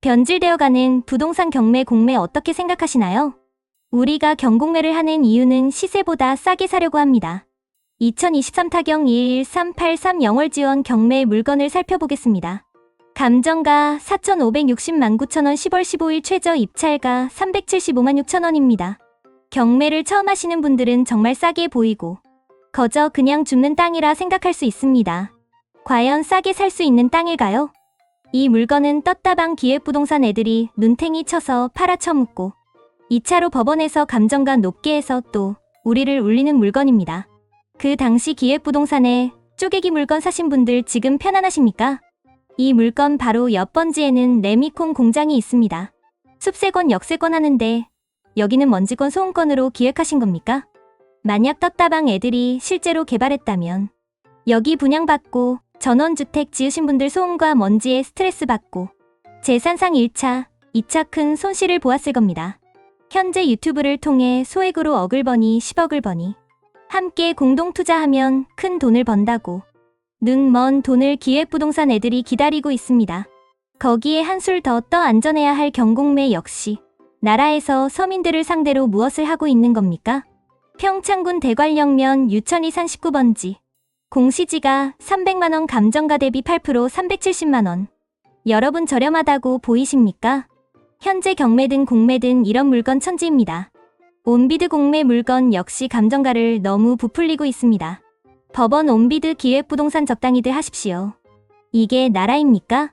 변질되어가는 부동산 경매 공매 어떻게 생각하시나요? 우리가 경공매를 하는 이유는 시세보다 싸게 사려고 합니다. 2023 타경 21383 영월 지원 경매 물건을 살펴보겠습니다. 감정가 4,560만 9천원 10월 15일 최저 입찰가 375만 6천원입니다. 경매를 처음 하시는 분들은 정말 싸게 보이고 거저 그냥 줍는 땅이라 생각할 수 있습니다. 과연 싸게 살 수 있는 땅일까요? 이 물건은 떴다방 기획부동산 애들이 눈탱이 쳐서 팔아쳐묻고 2차로 법원에서 감정가 높게 해서 또 우리를 울리는 물건입니다. 그 당시 기획부동산에 쪼개기 물건 사신 분들 지금 편안하십니까? 이 물건 바로 옆 번지에는 레미콘 공장이 있습니다. 숲세권 역세권 하는데 여기는 먼지권 소음권으로 기획하신 겁니까? 만약 떴다방 애들이 실제로 개발했다면 여기 분양받고 전원주택 지으신 분들 소음과 먼지에 스트레스 받고 재산상 1차, 2차 큰 손실을 보았을 겁니다. 현재 유튜브를 통해 소액으로 억을 버니 10억을 버니 함께 공동 투자하면 큰 돈을 번다고 눈 먼 돈을 기획부동산 애들이 기다리고 있습니다. 거기에 한술 더 떠 안전해야 할 경공매 역시 나라에서 서민들을 상대로 무엇을 하고 있는 겁니까? 평창군 대관령면 유천이 산 19번지 공시지가 300만원 감정가 대비 8% 370만원. 여러분 저렴하다고 보이십니까? 현재 경매든 공매든 이런 물건 천지입니다. 온비드 공매 물건 역시 감정가를 너무 부풀리고 있습니다. 법원 온비드 기획부동산 적당히들 하십시오. 이게 나라입니까?